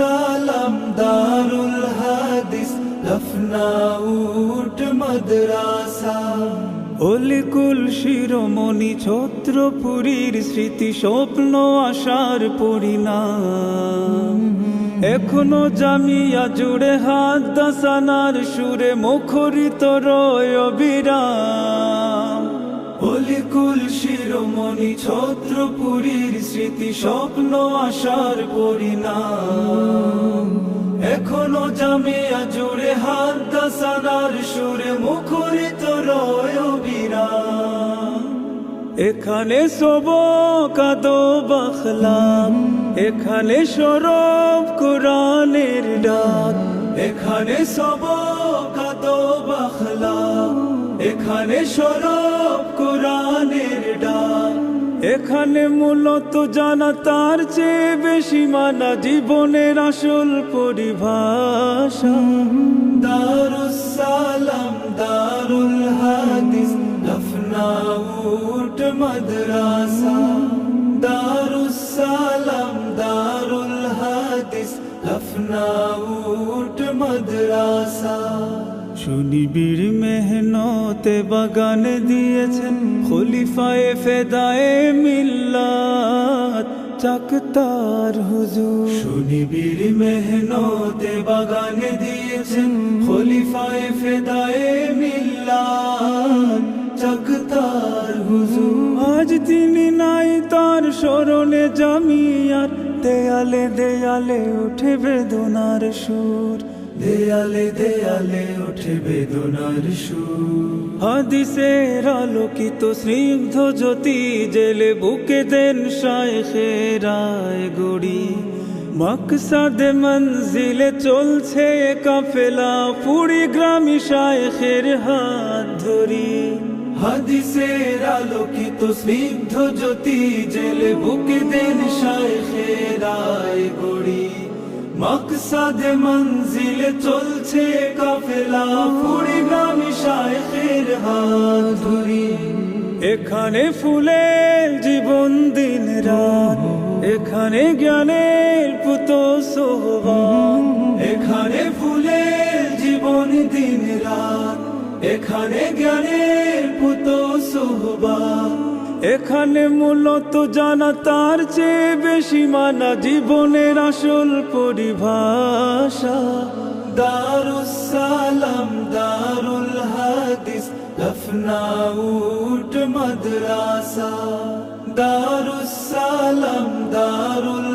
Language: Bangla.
দারুসালাম দারুল হাদিস লফনাউট মাদ্রাসা অলিকুল শিরোমণি ছত্রপুরীর স্মৃতি স্বপ্ন আশার পরিণাম এখনও জামিয়া জুড়ে হাত দাসানার সুরে মুখরিত রয় অবিরাম শিরোমণি ছত্রপুরীর স্মৃতি স্বপ্ন আসার পরিণাম। এখনও জামিয়া জুড়ে হাত দাসানার সুরে মুখরিত রয় বিরাম এখানে সবক আদব আখলাক এখানে সরব কোরআনের ডাক। এখানে সব কাদব আখলাক এখানে সরব কোরআনের ডাক। এখানে মূলত জানা তার চেয়ে বেশি মানা জীবনের আসল পরিভাষা। দারুসালাম, দারুল হাদিস লফনাউট মাদ্রাসা। দারুসালাম, দারুল হাদিস লফনাউট মাদ্রাসা। সুনিবির মেহনতে বাগান দিয়েছেন। খলিফায়ে ফেদায়ে মিল্লাত চাকতার হুজুর। সুনিবির মেহনতে বাগানে দিয়েছেন। খলিফায়ে ফেদায়ে মিল্লাত চাকতার হুজুর। আজ তিনি নাই তার স্মরণে জামিয়ার। দেয়ালে দেয়ালে উঠে বেদনার সুর। দেয়ালে দেয়ালে ওঠে বেদনার সুর। হাদিসের আলোকিত স্নিগ্ধ জ্যোতি জেলে বুকে দেন শায়েখেরায় গড়ি। মকসাদে মঞ্জিলে চলছে কাফেলা পুরি গ্রামী শায়েখের হাত ধরি। হাদিসের আলোকিত স্নিগ্ধ জ্যোতি জেলে বুকে দেন শায়েখেরায় গড়ি। মকসাদে মঞ্জিলে চলছে কাফেলা পুরি গ্রামী শায়েখের হাত ধরি। এখানে ফুলের জীবন দিন রাত, এখানে জ্ঞানের পুত সোহবান এখানে ফুলের জীবন দিন রাত, এখানে জ্ঞানের পুত এখানে মূলত জানা তার চেয়ে বেশি মানা জীবনের আসল পরিভাষা। দারুসালাম দারুল হাদিস, লফনাউট মাদ্রাসা। দারুসালাম দারুল